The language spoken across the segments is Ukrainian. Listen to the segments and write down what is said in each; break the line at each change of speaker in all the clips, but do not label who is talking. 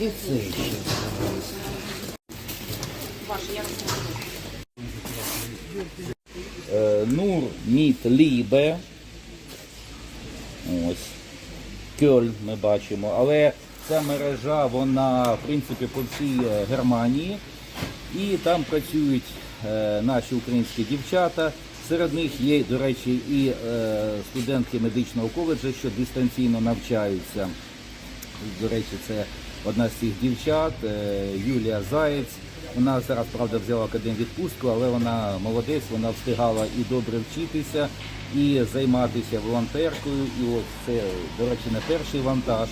і це ще. Нур Міт Лібе. Ось. Кьольн ми бачимо. Але ця мережа, вона, в принципі, по всій Германії. І там працюють е, наші українські дівчата. Серед них є, до речі, і е, студентки медичного коледжу, що дистанційно навчаються. До речі, це одна з цих дівчат, е, Юлія Заєць. Вона зараз, правда, взяла академ відпустку, але вона молодець, вона встигала і добре вчитися, і займатися волонтеркою. І ось це, до речі, не перший вантаж.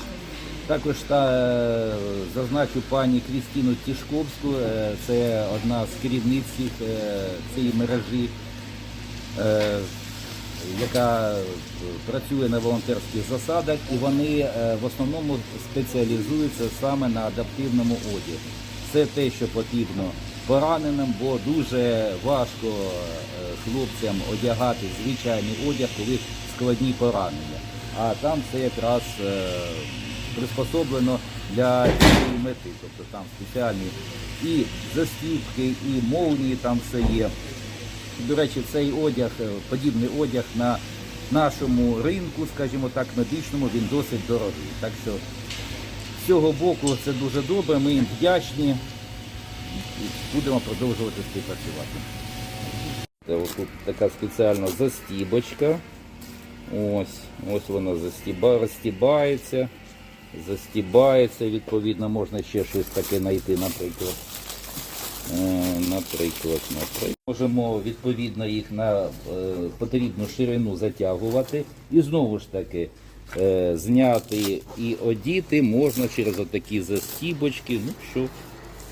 Також та е, зазначу пані Крістіну Тішковську, е, це одна з керівниць цієї мережі яка е, працює на волонтерських засадах, і вони е, в основному спеціалізуються саме на адаптивному одязі. Це те, що потрібно пораненим, бо дуже важко е, хлопцям одягати звичайний одяг, коли складні поранення. А там це якраз приспособлено для цієї мети, тобто там спеціальні і застіпки, і молнії там все є. До речі, цей одяг, е, подібний одяг на нашому ринку, скажімо так, медичному, він досить дорогий. Так що з цього боку це дуже добре, ми їм вдячні і будемо продовжувати співпрацювати. Ось тут така спеціальна застібочка. Ось, ось вона застіба, розстібається, застібається, відповідно, можна ще щось таке знайти, наприклад. Е, Наприклад, наприклад. Можемо відповідно їх на е, потрібну ширину затягувати. І знову ж таки е, зняти і одіти можна через отакі застібочки. Ну що,